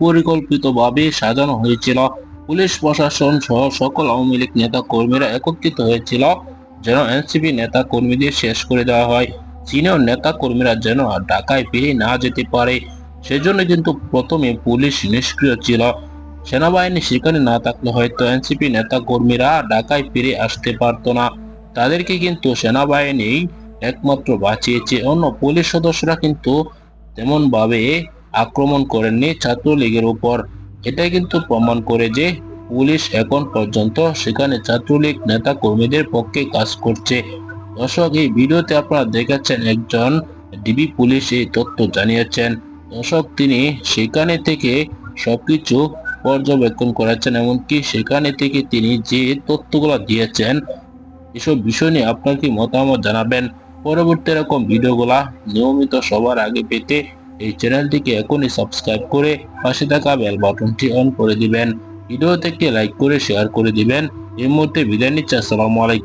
পরিকল্পিতভাবে সাজানো হয়েছিল। পুলিশ প্রশাসন সহ সকল আওয়ামী লীগ নেতা কর্মীরা একত্রিত হয়েছিল যেন এনসিপি নেতা কর্মীদের শেষ করে দেওয়া হয়। সিনিয়র নেতা কর্মীরা যেন ঢাকায় ফিরে না যেতে পারে। সেজন্য কিন্তু প্রথমে পুলিশ নিষ্ক্রিয় ছিল। সেনাবাহিনী সেখানে না থাকলে হয়তো এনসিপি নেতা কর্মীরা ঢাকায় ফিরে আসতে পারতো না। তাদেরকে কিন্তু সেনাবাহিনী একমাত্র বাঁচিয়েছে। অন্য পুলিশ সদস্যরা কিন্তু তেমন ভাবে আক্রমণ করেননি ছাত্রলীগের উপর। এটা কিন্তু প্রমাণ করে যে পুলিশ এখন পর্যন্ত সেখানে ছাত্রলীগ নেতা কর্মীদের পক্ষে কাজ করছে। দর্শক, এই ভিডিওতে আপনারা দেখেছেন একজন ডিবি পুলিশ এই তথ্য জানিয়েছেন। দর্শক, তিনি সেখানে থেকে সবকিছু পর্যবেক্ষণ করেছেন, এমনকি সেখানে থেকে তিনি যে তথ্যগুলো দিয়েছেন, এসব বিষয় নিয়ে আপনার কি মতামত জানাবেন? পরবর্তী এরকম ভিডিওগুলা নিয়মিত সবার আগে পেতে এই চ্যানেলটিকে এখনই সাবস্ক্রাইব করে পাশে থাকা বেল বাটনটি অন করে দিবেন। ভিডিও থেকে লাইক করে শেয়ার করে দিবেন। এই মুহূর্তে বিদায় নিচ্ছে। আসসালামু আলাইকুম।